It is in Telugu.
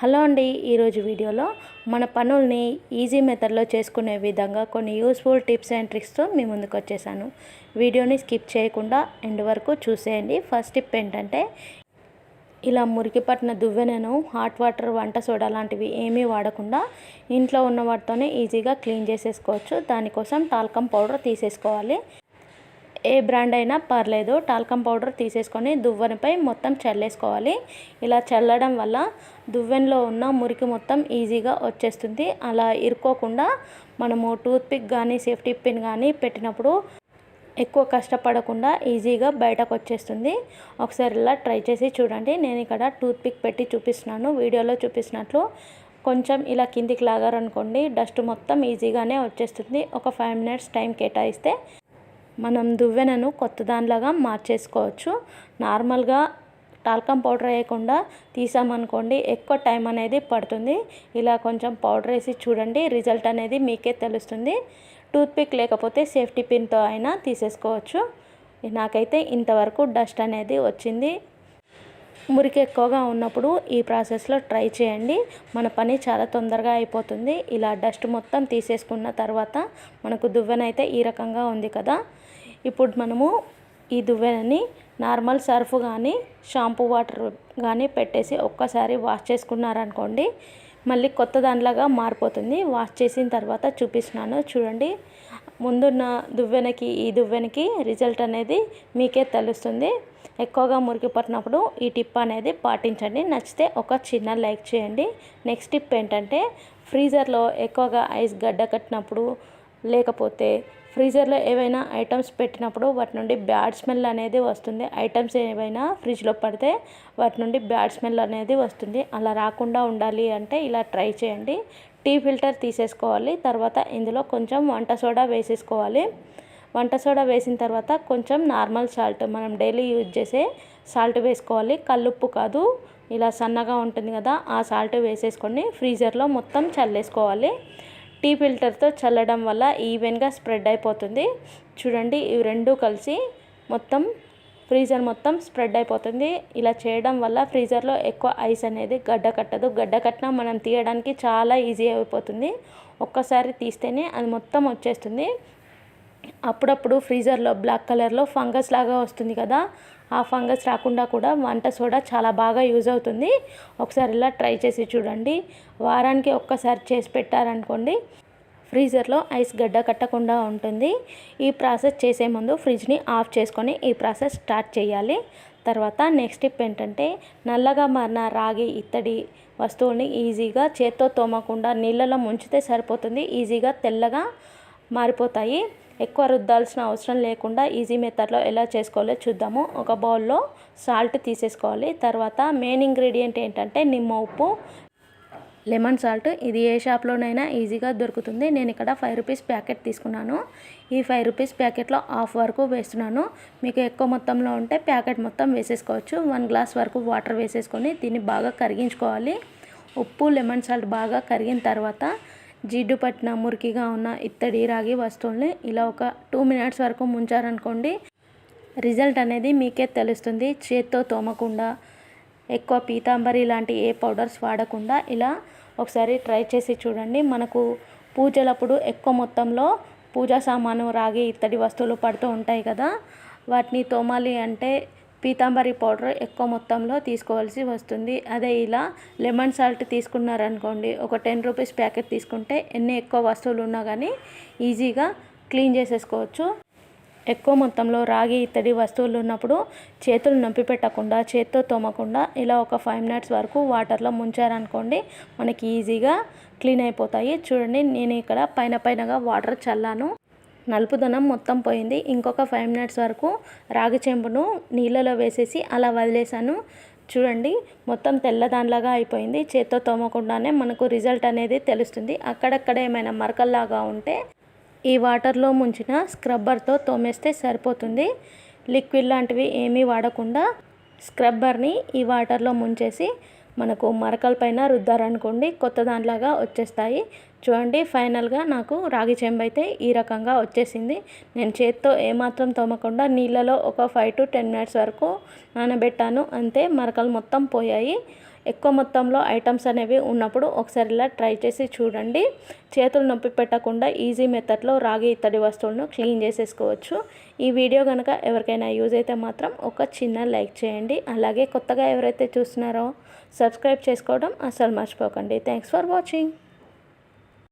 హలో అండి ఈరోజు వీడియోలో మన పనుల్ని ఈజీ మెథడ్లో చేసుకునే విధంగా కొన్ని యూస్ఫుల్ టిప్స్ అండ్ ట్రిక్స్తో మీ ముందుకు వచ్చేసాను. వీడియోని స్కిప్ చేయకుండా ఎండ్ వరకు చూసేయండి. ఫస్ట్ టిప్ ఏంటంటే ఇలా మురికి పట్టిన దువ్వెనను హాట్ వాటర్ వంట సోడా లాంటివి ఏమీ వాడకుండా ఇంట్లో ఉన్న వాటితోనే ఈజీగా క్లీన్ చేసేసుకోవచ్చు. దానికోసం టాల్కమ్ పౌడర్ తీసేసుకోవాలి. ఏ బ్రాండ్ అయినా పర్లేదు. టాల్కమ్ పౌడర్ తీసేసుకొని దువ్వెనపై మొత్తం చల్లేసుకోవాలి. ఇలా చల్లడం వల్ల దువ్వెనలో ఉన్న మురికి మొత్తం ఈజీగా వచ్చేస్తుంది. అలా ఇరుక్కోకుండా మనము టూత్పిక్ కానీ సేఫ్టీ పిన్ కానీ పెట్టినప్పుడు ఎక్కువ కష్టపడకుండా ఈజీగా బయటకు వచ్చేస్తుంది. ఒకసారి ఇలా ట్రై చేసి చూడండి. నేను ఇక్కడ టూత్పిక్ పెట్టి చూపిస్తున్నాను. వీడియోలో చూపిస్తున్నట్లు కొంచెం ఇలా కిందికి లాగారనుకోండి డస్ట్ మొత్తం ఈజీగానే వచ్చేస్తుంది. ఒక ఫైవ్ మినిట్స్ టైం కేటాయిస్తే మనం దువ్వెనను కొత్త దానిలాగా మార్చేసుకోవచ్చు. నార్మల్గా టాల్కమ్ పౌడర్ వేయకుండా తీసామనుకోండి ఎక్కువ టైం అనేది పడుతుంది. ఇలా కొంచెం పౌడర్ వేసి చూడండి రిజల్ట్ అనేది మీకే తెలుస్తుంది. టూత్పిక్ లేకపోతే సేఫ్టీ పిన్తో అయినా తీసేసుకోవచ్చు. నాకైతే ఇంతవరకు డస్ట్ అనేది వచ్చింది. మురికి ఎక్కువగా ఉన్నప్పుడు ఈ ప్రాసెస్లో ట్రై చేయండి. మన పని చాలా తొందరగా అయిపోతుంది. ఇలా డస్ట్ మొత్తం తీసేసుకున్న తర్వాత మనకు దువ్వెనైతే ఈ రకంగా ఉంది కదా. ఇప్పుడు మనము ఈ దువ్వెనని నార్మల్ సర్ఫ్ కానీ షాంపూ వాటర్ కానీ పెట్టేసి ఒక్కసారి వాష్ చేసుకున్నారనుకోండి మళ్ళీ కొత్త దానిలాగా మారిపోతుంది. వాష్ చేసిన తర్వాత చూపిస్తున్నాను. చూడండి. ముందున్న దువ్వెనకి ఈ దువ్వెనకి రిజల్ట్ అనేది మీకే తెలుస్తుంది. ఎక్కువగా మురికి పట్టినప్పుడు ఈ టిప్ అనేది పాటించండి. నచ్చితే ఒక చిన్న లైక్ చేయండి. నెక్స్ట్ టిప్ ఏంటంటే ఫ్రీజర్లో ఎక్కువగా ఐస్ గడ్డ కట్టినప్పుడు లేకపోతే ఫ్రీజర్లో ఏవైనా ఐటమ్స్ పెట్టినప్పుడు వాటి నుండి బ్యాడ్ స్మెల్ అనేది వస్తుంది. ఐటమ్స్ ఏవైనా ఫ్రిడ్జ్లో పడితే వాటి నుండి బ్యాడ్ స్మెల్ అనేది వస్తుంది. అలా రాకుండా ఉండాలి అంటే ఇలా ట్రై చేయండి. టీ ఫిల్టర్ తీసేసుకోవాలి. తర్వాత ఇందులో కొంచెం వంట సోడా వేసేసుకోవాలి. వంట సోడా వేసిన తర్వాత కొంచెం నార్మల్ సాల్ట్ మనం డైలీ యూజ్ చేసే సాల్ట్ వేసుకోవాలి. కల్లుప్పు కాదు. ఇలా సన్నగా ఉంటుంది కదా ఆ సాల్ట్ వేసేసుకొని ఫ్రీజర్లో మొత్తం చల్లేసుకోవాలి. టీ ఫిల్టర్తో చల్లడం వల్ల ఈవెన్గా స్ప్రెడ్ అయిపోతుంది. చూడండి ఇవి రెండు కలిసి మొత్తం ఫ్రీజర్ మొత్తం స్ప్రెడ్ అయిపోతుంది. ఇలా చేయడం వల్ల ఫ్రీజర్లో ఎక్కువ ఐస్ అనేది గడ్డ కట్టదు. గడ్డ కట్టినా మనం తీయడానికి చాలా ఈజీ అయిపోతుంది. ఒక్కసారి తీస్తేనే అది మొత్తం వచ్చేస్తుంది. అప్పుడప్పుడు ఫ్రీజర్లో బ్లాక్ కలర్లో ఫంగస్ లాగా వస్తుంది కదా ఆ ఫంగస్ రాకుండా కూడా వంట సోడా చాలా బాగా యూజ్ అవుతుంది. ఒకసారి ఇలా ట్రై చేసి చూడండి. వారానికి ఒక్కసారి చేసి పెట్టారనుకోండి ఫ్రీజర్లో ఐస్ గడ్డ కట్టకుండా ఉంటుంది. ఈ ప్రాసెస్ చేసే ముందు ఫ్రిడ్జ్ని ఆఫ్ చేసుకొని ఈ ప్రాసెస్ స్టార్ట్ చేయాలి. తర్వాత నెక్స్ట్ టిప్ ఏంటంటే నల్లగా మారిన రాగి ఇత్తడి వస్తువుల్ని ఈజీగా చేత్తో తోమకుండా నీళ్ళలో ముంచితే సరిపోతుంది ఈజీగా తెల్లగా మారిపోతాయి. ఎక్కువ రుద్దాల్సిన అవసరం లేకుండా ఈజీ మెథడ్లో ఎలా చేసుకోవాలో చూద్దాము. ఒక బౌల్లో సాల్ట్ తీసేసుకోవాలి. తర్వాత మెయిన్ ఇంగ్రీడియంట్ ఏంటంటే నిమ్మ ఉప్పు లెమన్ సాల్ట్. ఇది ఏ షాప్లోనైనా ఈజీగా దొరుకుతుంది. నేను ఇక్కడ ఫైవ్ రూపీస్ ప్యాకెట్ తీసుకున్నాను. ఈ ఫైవ్ రూపీస్ ప్యాకెట్లో హాఫ్ వరకు వేస్తున్నాను. మీకు ఎక్కువ మొత్తంలో ఉంటే ప్యాకెట్ మొత్తం వేసేసుకోవచ్చు. వన్ గ్లాస్ వరకు వాటర్ వేసేసుకొని దీన్ని బాగా కరిగించుకోవాలి. ఉప్పు లెమన్ సాల్ట్ బాగా కరిగిన తర్వాత జిడ్డు పట్టిన మురికిగా ఉన్న ఇత్తడి రాగి వస్తువుల్ని ఇలా ఒక టూ మినిట్స్ వరకు ముంచారనుకోండి రిజల్ట్ అనేది మీకే తెలుస్తుంది. చేత్తో తోమకుండా ఎక్కువ పీతాంబరి ఇలాంటి ఏ పౌడర్స్ వాడకుండా ఇలా ఒకసారి ట్రై చేసి చూడండి. మనకు పూజలప్పుడు ఎక్కువ మొత్తంలో పూజా సామాను రాగి ఇత్తడి వస్తువులు పడుతూ ఉంటాయి కదా. వాటిని తోమాలి అంటే పీతాంబరి పౌడర్ ఎక్కువ మొత్తంలో తీసుకోవాల్సి వస్తుంది. అదే ఇలా లెమన్ సాల్ట్ తీసుకున్నారనుకోండి ఒక టెన్ రూపీస్ ప్యాకెట్ తీసుకుంటే ఎన్ని ఎక్కువ వస్తువులు ఉన్నా కానీ ఈజీగా క్లీన్ చేసేసుకోవచ్చు. ఎక్కువ మొత్తంలో రాగి ఇత్తడి వస్తువులు ఉన్నప్పుడు చేతులు నొప్పి పెట్టకుండా చేత్తో తోమకుండా ఇలా ఒక ఫైవ్ మినిట్స్ వరకు వాటర్లో ముంచారనుకోండి మనకి ఈజీగా క్లీన్ అయిపోతాయి. చూడండి నేను ఇక్కడ పైన పైనగా వాటర్ చల్లాను. నలుపుదనం మొత్తం పోయింది. ఇంకొక ఫైవ్ మినిట్స్ వరకు రాగి చెంబును నీళ్ళలో వేసేసి అలా వదిలేసాను చూడండి మొత్తం తెల్లదానిలాగా అయిపోయింది. చేత్తో తోమకుండానే మనకు రిజల్ట్ అనేది తెలుస్తుంది. అక్కడక్కడ ఏమైనా మరకల్లాగా ఉంటే ఈ వాటర్లో ముంచిన స్క్రబ్బర్తో తోమేస్తే సరిపోతుంది. లిక్విడ్ లాంటివి ఏమీ వాడకుండా స్క్రబ్బర్ని ఈ వాటర్లో ముంచేసి మనకు మరకల పైన రుద్దారనుకోండి కొత్త దానిలాగా వచ్చేస్తాయి. చూడండి ఫైనల్గా నాకు రాగి చెంబు అయితే ఈ రకంగా వచ్చేసింది. నేను చేత్తో ఏమాత్రం తోమకుండా నీళ్ళలో ఒక ఫైవ్ టు టెన్ మినిట్స్ వరకు నానబెట్టాను. అంతే మరకలు మొత్తం పోయాయి. ఎక్కువ మొత్తంలో ఐటమ్స్ అనేవి ఉన్నప్పుడు ఒకసారి ఇలా ట్రై చేసి చూడండి. చేతులు నొప్పి పెట్టకుండా ఈజీ మెథడ్లో రాగి ఇత్తడి వస్తువులను క్లీన్ చేసేసుకోవచ్చు. ఈ వీడియో కనుక ఎవరికైనా యూజ్ అయితే మాత్రం ఒక చిన్న లైక్ చేయండి. అలాగే కొత్తగా ఎవరైతే చూస్తున్నారో సబ్స్క్రైబ్ చేసుకోవడం అసలు మర్చిపోకండి. Thanks for watching.